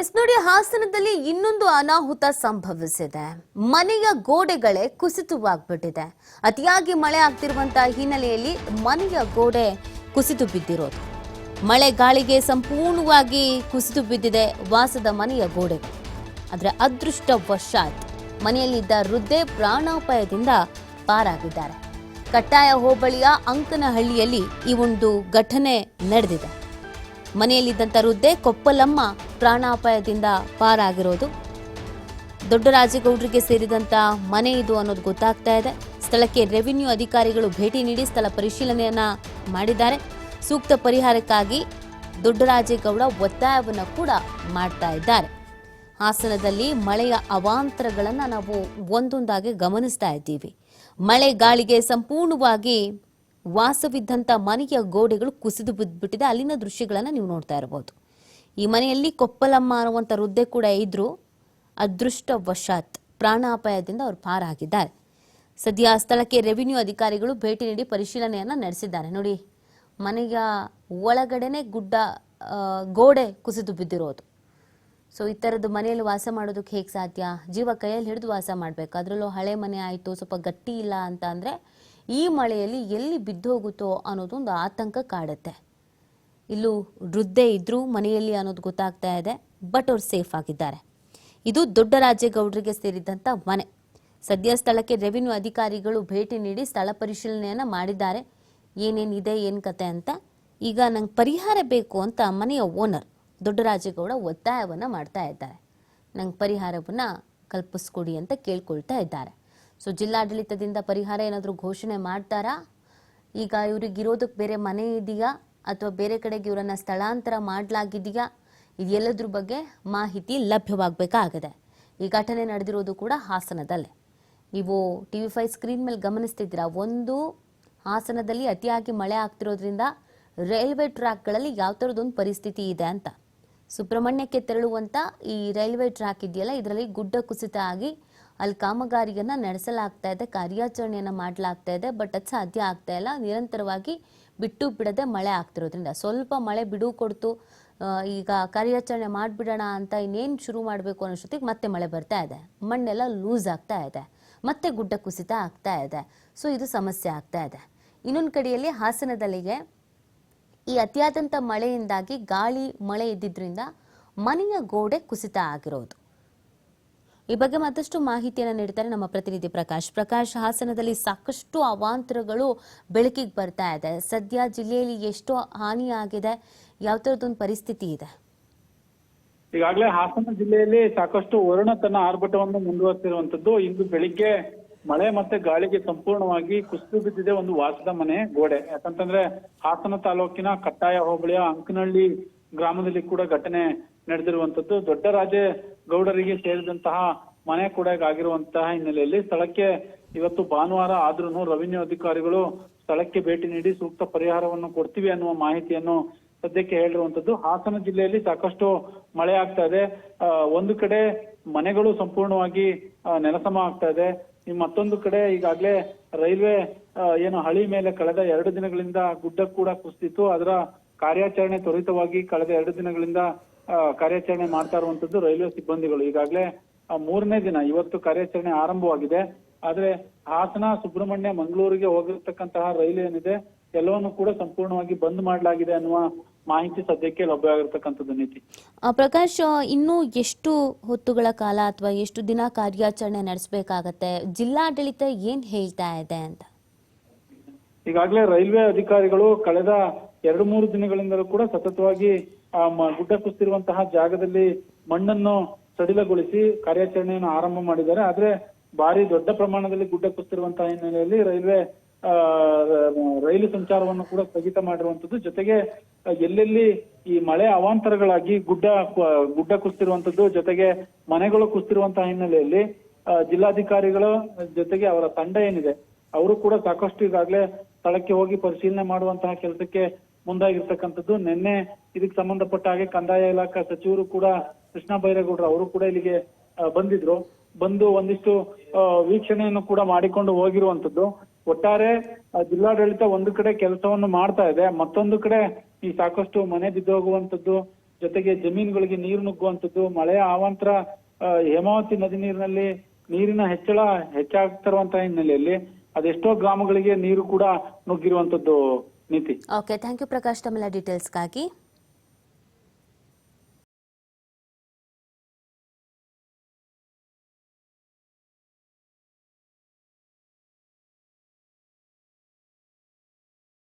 S ನೋಡಿ, ಹಾಸನದಲ್ಲಿ ಇನ್ನೊಂದು ಅನಾಹುತ ಸಂಭವಿಸಿದೆ. ಮನೆಯ ಗೋಡೆಗಳೇ ಕುಸಿತವಾಗ್ಬಿಟ್ಟಿದೆ. ಅತಿಯಾಗಿ ಮಳೆ ಆಗ್ತಿರುವಂತಹ ಹಿನ್ನೆಲೆಯಲ್ಲಿ ಮನೆಯ ಗೋಡೆ ಕುಸಿದು ಬಿದ್ದಿರೋದು. ಮಳೆ ಗಾಳಿಗೆ ಸಂಪೂರ್ಣವಾಗಿ ಕುಸಿದು ಬಿದ್ದಿದೆ ವಾಸದ ಮನೆಯ ಗೋಡೆ ಆದರೆ ಅದೃಷ್ಟವಶಾತ್ ಮನೆಯಲ್ಲಿದ್ದ ವೃದ್ಧೆ ಪ್ರಾಣಾಪಾಯದಿಂದ ಪಾರಾಗಿದ್ದಾರೆ. ಕಟ್ಟಾಯ ಹೋಬಳಿಯ ಅಂಕನಹಳ್ಳಿಯಲ್ಲಿ ಈ ಒಂದು ಘಟನೆ ನಡೆದಿದೆ. ಮನೆಯಲ್ಲಿದ್ದಂಥ ವೃದ್ಧೆ ಕೊಪ್ಪಲಮ್ಮ ಪ್ರಾಣಾಪಾಯದಿಂದ ಪಾರಾಗಿರೋದು. ದೊಡ್ಡರಾಜೇಗೌಡರಿಗೆ ಸೇರಿದಂತ ಮನೆ ಇದು ಅನ್ನೋದು ಗೊತ್ತಾಗ್ತಾ ಇದೆ. ಸ್ಥಳಕ್ಕೆ ರೆವಿನ್ಯೂ ಅಧಿಕಾರಿಗಳು ಭೇಟಿ ನೀಡಿ ಸ್ಥಳ ಪರಿಶೀಲನೆಯನ್ನ ಮಾಡಿದ್ದಾರೆ. ಸೂಕ್ತ ಪರಿಹಾರಕ್ಕಾಗಿ ದೊಡ್ಡ ರಾಜೇಗೌಡ ಒತ್ತಾಯವನ್ನು ಕೂಡ ಮಾಡ್ತಾ ಇದ್ದಾರೆ. ಹಾಸನದಲ್ಲಿ ಮಳೆಯ ಅವಾಂತರಗಳನ್ನು ನಾವು ಒಂದೊಂದಾಗಿ ಗಮನಿಸ್ತಾ ಇದ್ದೀವಿ. ಮಳೆ ಗಾಳಿಗೆ ಸಂಪೂರ್ಣವಾಗಿ ವಾಸವಿದ್ದಂಥ ಮನೆಯ ಗೋಡೆಗಳು ಕುಸಿದು ಬಿದ್ದುಬಿಟ್ಟಿದೆ ಅಲ್ಲಿನ ದೃಶ್ಯಗಳನ್ನು ನೀವು ನೋಡ್ತಾ ಇರಬಹುದು ಈ ಮನೆಯಲ್ಲಿ ಕೊಪ್ಪಲಮ್ಮ ಅನ್ನುವಂಥ ವೃದ್ಧೆ ಕೂಡ ಇದ್ರು. ಅದೃಷ್ಟವಶಾತ್ ಪ್ರಾಣಾಪಾಯದಿಂದ ಅವರು ಪಾರಾಗಿದ್ದಾರೆ. ಸದ್ಯ ಸ್ಥಳಕ್ಕೆ ರೆವಿನ್ಯೂ ಅಧಿಕಾರಿಗಳು ಭೇಟಿ ನೀಡಿ ಪರಿಶೀಲನೆಯನ್ನ ನಡೆಸಿದ್ದಾರೆ. ನೋಡಿ, ಮನೆಯ ಒಳಗಡೆನೆ ಗುಡ್ಡ ಗೋಡೆ ಕುಸಿದು ಬಿದ್ದಿರೋದು. ಸೊ ಈ ಥರದ್ದು ಮನೆಯಲ್ಲಿ ವಾಸ ಮಾಡೋದಕ್ಕೆ ಹೇಗೆ ಸಾಧ್ಯ? ಜೀವ ಕೈಯಲ್ಲಿ ಹಿಡಿದು ವಾಸ ಮಾಡಬೇಕು. ಅದರಲ್ಲೂ ಹಳೆ ಮನೆ ಆಯಿತು, ಸ್ವಲ್ಪ ಗಟ್ಟಿ ಇಲ್ಲ ಅಂತ ಅಂದರೆ ಈ ಮಳೆಯಲ್ಲಿ ಎಲ್ಲಿ ಬಿದ್ದು ಹೋಗುತ್ತೋ ಅನ್ನೋದೊಂದು ಆತಂಕ ಕಾಡುತ್ತೆ. ಇಲ್ಲೂ ವೃದ್ಧೆ ಇದ್ರೂ ಮನೆಯಲ್ಲಿ ಅನ್ನೋದು ಗೊತ್ತಾಗ್ತಾ ಇದೆ, ಬಟ್ ಅವ್ರು ಸೇಫ್ ಆಗಿದ್ದಾರೆ. ಇದು ದೊಡ್ಡ ರಾಜೇಗೌಡರಿಗೆ ಸೇರಿದಂಥ ಮನೆ. ಸದ್ಯ ಸ್ಥಳಕ್ಕೆ ರೆವಿನ್ಯೂ ಅಧಿಕಾರಿಗಳು ಭೇಟಿ ನೀಡಿ ಸ್ಥಳ ಪರಿಶೀಲನೆಯನ್ನ ಮಾಡಿದ್ದಾರೆ. ಏನೇನಿದೆ ಏನು ಕತೆ ಅಂತ. ಈಗ ನಂಗೆ ಪರಿಹಾರ ಬೇಕು ಅಂತ ಮನೆಯ ಓನರ್, ದೊಡ್ಡ ರಾಜೇಗೌಡ ಒತ್ತಾಯವನ್ನ ಮಾಡ್ತಾ ಇದ್ದಾರೆ. ನಂಗೆ ಪರಿಹಾರವನ್ನ ಕಲ್ಪಿಸ್ಕೊಡಿ ಅಂತ ಕೇಳ್ಕೊಳ್ತಾ ಇದ್ದಾರೆ. ಸೊ ಜಿಲ್ಲಾಡಳಿತದಿಂದ ಪರಿಹಾರ ಏನಾದರೂ ಘೋಷಣೆ ಮಾಡ್ತಾರಾ? ಈಗ ಇವ್ರಿಗೆ ಇರೋದಕ್ಕೆ ಬೇರೆ ಮನೆ ಇದೆಯಾ? ಅಥವಾ ಬೇರೆ ಕಡೆಗೆ ಇವರನ್ನು ಸ್ಥಳಾಂತರ ಮಾಡಲಾಗಿದೆಯಾ? ಇದೆಲ್ಲದ್ರ ಬಗ್ಗೆ ಮಾಹಿತಿ ಲಭ್ಯವಾಗಬೇಕಾಗಿದೆ. ಈ ಘಟನೆ ನಡೆದಿರೋದು ಕೂಡ ಹಾಸನದಲ್ಲೇ. ನೀವು ಟಿ ವಿ ಫೈವ್ ಸ್ಕ್ರೀನ್ ಮೇಲೆ ಗಮನಿಸ್ತಿದ್ದೀರಾ? ಒಂದು, ಹಾಸನದಲ್ಲಿ ಅತಿಯಾಗಿ ಮಳೆ ಆಗ್ತಿರೋದ್ರಿಂದ ರೈಲ್ವೆ ಟ್ರ್ಯಾಕ್ಗಳಲ್ಲಿ ಯಾವ ಥರದೊಂದು ಪರಿಸ್ಥಿತಿ ಇದೆ ಅಂತ. ಸುಬ್ರಹ್ಮಣ್ಯಕ್ಕೆ ತೆರಳುವಂಥ ಈ ರೈಲ್ವೆ ಟ್ರ್ಯಾಕ್ ಇದೆಯಲ್ಲ? ಇದರಲ್ಲಿ ಗುಡ್ಡ ಕುಸಿತ ಆಗಿ ಅಲ್ಲಿ ಕಾಮಗಾರಿಯನ್ನು ನಡೆಸಲಾಗ್ತಾ ಇದೆ, ಕಾರ್ಯಾಚರಣೆಯನ್ನು ಮಾಡಲಾಗ್ತಾ ಇದೆ ಬಟ್ ಅದು ಸಾಧ್ಯ ಆಗ್ತಾ ಇಲ್ಲ. ನಿರಂತರವಾಗಿ ಬಿಟ್ಟು ಬಿಡದೆ ಮಳೆ ಆಗ್ತಿರೋದ್ರಿಂದ. ಸ್ವಲ್ಪ ಮಳೆ ಬಿಡು ಕೊಡ್ತು ಈಗ ಕಾರ್ಯಾಚರಣೆ ಮಾಡಿಬಿಡೋಣ ಅಂತ ಇನ್ನೇನು ಶುರು ಮಾಡಬೇಕು ಅನ್ನೋಷ್ಟೊತ್ತಿಗೆ ಮತ್ತೆ ಮಳೆ ಬರ್ತಾ ಇದೆ. ಮಣ್ಣೆಲ್ಲ ಲೂಸ್ ಆಗ್ತಾ ಇದೆ. ಮತ್ತೆ ಗುಡ್ಡ ಕುಸಿತ ಆಗ್ತಾ ಇದೆ. ಸೊ ಇದು ಸಮಸ್ಯೆ ಆಗ್ತಾ ಇದೆ. ಇನ್ನೊಂದು ಕಡೆಯಲ್ಲಿ ಹಾಸನದಲ್ಲಿಗೆ ಈ ಅತಿಯಾದಂಥ ಮಳೆಯಿಂದಾಗಿ ಗಾಳಿ, ಮಳೆ ಇದ್ದಿದ್ದರಿಂದ ಮನೆಯ ಗೋಡೆ ಕುಸಿತ ಆಗಿರೋದು. ಈ ಬಗ್ಗೆ ಮತ್ತಷ್ಟು ಮಾಹಿತಿಯನ್ನು ನೀಡ್ತಾರೆ ನಮ್ಮ ಪ್ರತಿನಿಧಿ ಪ್ರಕಾಶ್. ಪ್ರಕಾಶ್, ಹಾಸನದಲ್ಲಿ ಸಾಕಷ್ಟು ಅವಾಂತರಗಳು ಬೆಳಕಿಗೆ ಬರ್ತಾ ಇದೆ. ಸದ್ಯ ಜಿಲ್ಲೆಯಲ್ಲಿ ಎಷ್ಟು ಹಾನಿಯಾಗಿದೆ? ಯಾವ ಥರದೊಂದು ಪರಿಸ್ಥಿತಿ ಇದೆ? ಈಗಾಗಲೇ ಹಾಸನ ಜಿಲ್ಲೆಯಲ್ಲಿ ಸಾಕಷ್ಟು ವರುಣ ತನ್ನ ಆರ್ಭಟವನ್ನು ಮುಂದುವರೆಸಿರುವಂತದ್ದು ಇಂದು ಬೆಳಿಗ್ಗೆ ಮಳೆ ಮತ್ತೆ ಗಾಳಿಗೆ ಸಂಪೂರ್ಣವಾಗಿ ಕುಸಿದು ಬಿದ್ದಿದೆ ಒಂದು ವಾಸದ ಮನೆ, ಗೋಡೆ. ಯಾಕಂತಂದ್ರೆ ಹಾಸನ ತಾಲೂಕಿನ ಕಟ್ಟಾಯ ಹೋಬಳಿಯ ಅಂಕನಹಳ್ಳಿ ಗ್ರಾಮದಲ್ಲಿ ಕೂಡ ಘಟನೆ ನಡೆದಿರುವಂತದ್ದು ದೊಡ್ಡರಾಜೆ ಗೌಡರಿಗೆ ಸೇರಿದಂತಹ ಮನೆ ಕೂಡ ಆಗಿರುವಂತಹ ಹಿನ್ನೆಲೆಯಲ್ಲಿ ಸ್ಥಳಕ್ಕೆ ಇವತ್ತು ಭಾನುವಾರ ಆದ್ರೂ ರೆವಿನ್ಯೂ ಅಧಿಕಾರಿಗಳು ಸ್ಥಳಕ್ಕೆ ಭೇಟಿ ನೀಡಿ ಸೂಕ್ತ ಪರಿಹಾರವನ್ನು ಕೊಡ್ತೀವಿ ಅನ್ನುವ ಮಾಹಿತಿಯನ್ನು ಸದ್ಯಕ್ಕೆ ಹೇಳಿರುವಂತದ್ದು ಹಾಸನ ಜಿಲ್ಲೆಯಲ್ಲಿ ಸಾಕಷ್ಟು ಮಳೆ ಆಗ್ತಾ ಇದೆ. ಒಂದು ಕಡೆ ಮನೆಗಳು ಸಂಪೂರ್ಣವಾಗಿ ನೆಲಸಮ ಆಗ್ತಾ ಇದೆ. ಮತ್ತೊಂದು ಕಡೆ ಈಗಾಗಲೇ ರೈಲ್ವೆ ಏನು ಹಳಿ ಮೇಲೆ ಕಳೆದ ಎರಡು ದಿನಗಳಿಂದ ಗುಡ್ಡ ಕೂಡ ಕುಸಿದಿತ್ತು. ಅದರ ಕಾರ್ಯಾಚರಣೆ ತ್ವರಿತವಾಗಿ ಕಳೆದ ಎರಡು ದಿನಗಳಿಂದ ಕಾರ್ಯಾಚರಣೆ ಮಾಡ್ತಾ ಇರುವಂತದ್ದು ರೈಲ್ವೆ ಸಿಬ್ಬಂದಿಗಳು. ಈಗಾಗಲೇ ಮೂರನೇ ದಿನ ಇವತ್ತು ಕಾರ್ಯಾಚರಣೆ ಆರಂಭವಾಗಿದೆ. ಆದ್ರೆ ಹಾಸನ ಸುಬ್ರಹ್ಮಣ್ಯ ಮಂಗಳೂರಿಗೆ ಹೋಗಿರ್ತಕ್ಕಂತಹ ರೈಲು ಏನಿದೆ ಎಲ್ಲವನ್ನು ಕೂಡ ಸಂಪೂರ್ಣವಾಗಿ ಬಂದ್ ಮಾಡಲಾಗಿದೆ ಅನ್ನುವ ಮಾಹಿತಿ ಸದ್ಯಕ್ಕೆ ಲಭ್ಯವಾಗಿರ್ತಕ್ಕಂಥದ್ದು ನೀತಿ. ಪ್ರಕಾಶ್ ಇನ್ನೂ ಎಷ್ಟು ಹೊತ್ತುಗಳ ಕಾಲ ಅಥವಾ ಎಷ್ಟು ದಿನ ಕಾರ್ಯಾಚರಣೆ ನಡೆಸಬೇಕಾಗತ್ತೆ? ಜಿಲ್ಲಾಡಳಿತ ಏನ್ ಹೇಳ್ತಾ ಇದೆ ಅಂತ? ಈಗಾಗಲೇ ರೈಲ್ವೆ ಅಧಿಕಾರಿಗಳು ಕಳೆದ ಎರಡು ಮೂರು ದಿನಗಳಿಂದಲೂ ಕೂಡ ಸತತವಾಗಿ ಗುಡ್ಡ ಕುಸ್ತಿರುವಂತಹ ಜಾಗದಲ್ಲಿ ಮಣ್ಣನ್ನು ಸಡಿಲಗೊಳಿಸಿ ಕಾರ್ಯಾಚರಣೆಯನ್ನು ಆರಂಭ ಮಾಡಿದ್ದಾರೆ. ಆದ್ರೆ ಭಾರಿ ದೊಡ್ಡ ಪ್ರಮಾಣದಲ್ಲಿ ಗುಡ್ಡ ಕುಸ್ತಿರುವಂತಹ ಹಿನ್ನೆಲೆಯಲ್ಲಿ ರೈಲ್ವೆ ಆ, ರೈಲು ಸಂಚಾರವನ್ನು ಕೂಡ ಸ್ಥಗಿತ ಮಾಡಿರುವಂತದ್ದು ಜೊತೆಗೆ ಎಲ್ಲೆಲ್ಲಿ ಈ ಮಳೆ ಅವಾಂತರಗಳಾಗಿ ಗುಡ್ಡ ಗುಡ್ಡ ಕುಸ್ತಿರುವಂತದ್ದು ಜೊತೆಗೆ ಮನೆಗಳು ಕುಸ್ತಿರುವಂತಹ ಹಿನ್ನೆಲೆಯಲ್ಲಿ ಆ, ಜಿಲ್ಲಾಧಿಕಾರಿಗಳ ಜೊತೆಗೆ ಅವರ ತಂಡ ಏನಿದೆ ಅವರು ಕೂಡ ಸಾಕಷ್ಟು ಈಗಾಗಲೇ ಸ್ಥಳಕ್ಕೆ ಹೋಗಿ ಪರಿಶೀಲನೆ ಮಾಡುವಂತಹ ಕೆಲಸಕ್ಕೆ ಮುಂದಾಗಿರ್ತಕ್ಕಂಥದ್ದು. ನಿನ್ನೆ ಇದಕ್ಕೆ ಸಂಬಂಧಪಟ್ಟ ಹಾಗೆ ಕಂದಾಯ ಇಲಾಖಾ ಸಚಿವರು ಕೂಡ ಕೃಷ್ಣ ಬೈರೇಗೌಡರು ಅವರು ಕೂಡ ಇಲ್ಲಿಗೆ ಬಂದಿದ್ರು. ಬಂದು ಒಂದಿಷ್ಟು ವೀಕ್ಷಣೆಯನ್ನು ಕೂಡ ಮಾಡಿಕೊಂಡು ಹೋಗಿರುವಂತದ್ದು ಒಟ್ಟಾರೆ ಜಿಲ್ಲಾಡಳಿತ ಒಂದು ಕಡೆ ಕೆಲಸವನ್ನು ಮಾಡ್ತಾ ಇದೆ. ಮತ್ತೊಂದು ಕಡೆ ಈ ಸಾಕಷ್ಟು ಮನೆ ಬಿದ್ದೋಗುವಂತದ್ದು ಜೊತೆಗೆ ಜಮೀನುಗಳಿಗೆ ನೀರು ನುಗ್ಗುವಂತದ್ದು ಮಳೆಯ ಅವಾಂತರ ಆ, ಹೇಮಾವತಿ ನದಿ ನೀರಿನಲ್ಲಿ ನೀರಿನ ಹೆಚ್ಚಳ ಹೆಚ್ಚಾಗ್ತಿರುವಂತಹ ಹಿನ್ನೆಲೆಯಲ್ಲಿ ಅದೆಷ್ಟೋ ಗ್ರಾಮಗಳಿಗೆ ನೀರು ಕೂಡ ನುಗ್ಗಿರುವಂತದ್ದು ನೀತಿ ಓಕೆ ಥ್ಯಾಂಕ್ ಯು ಪ್ರಕಾಶ್ ತಮ್ಮೆಲ್ಲ ಡೀಟೇಲ್ಸ್ಗಾಗಿ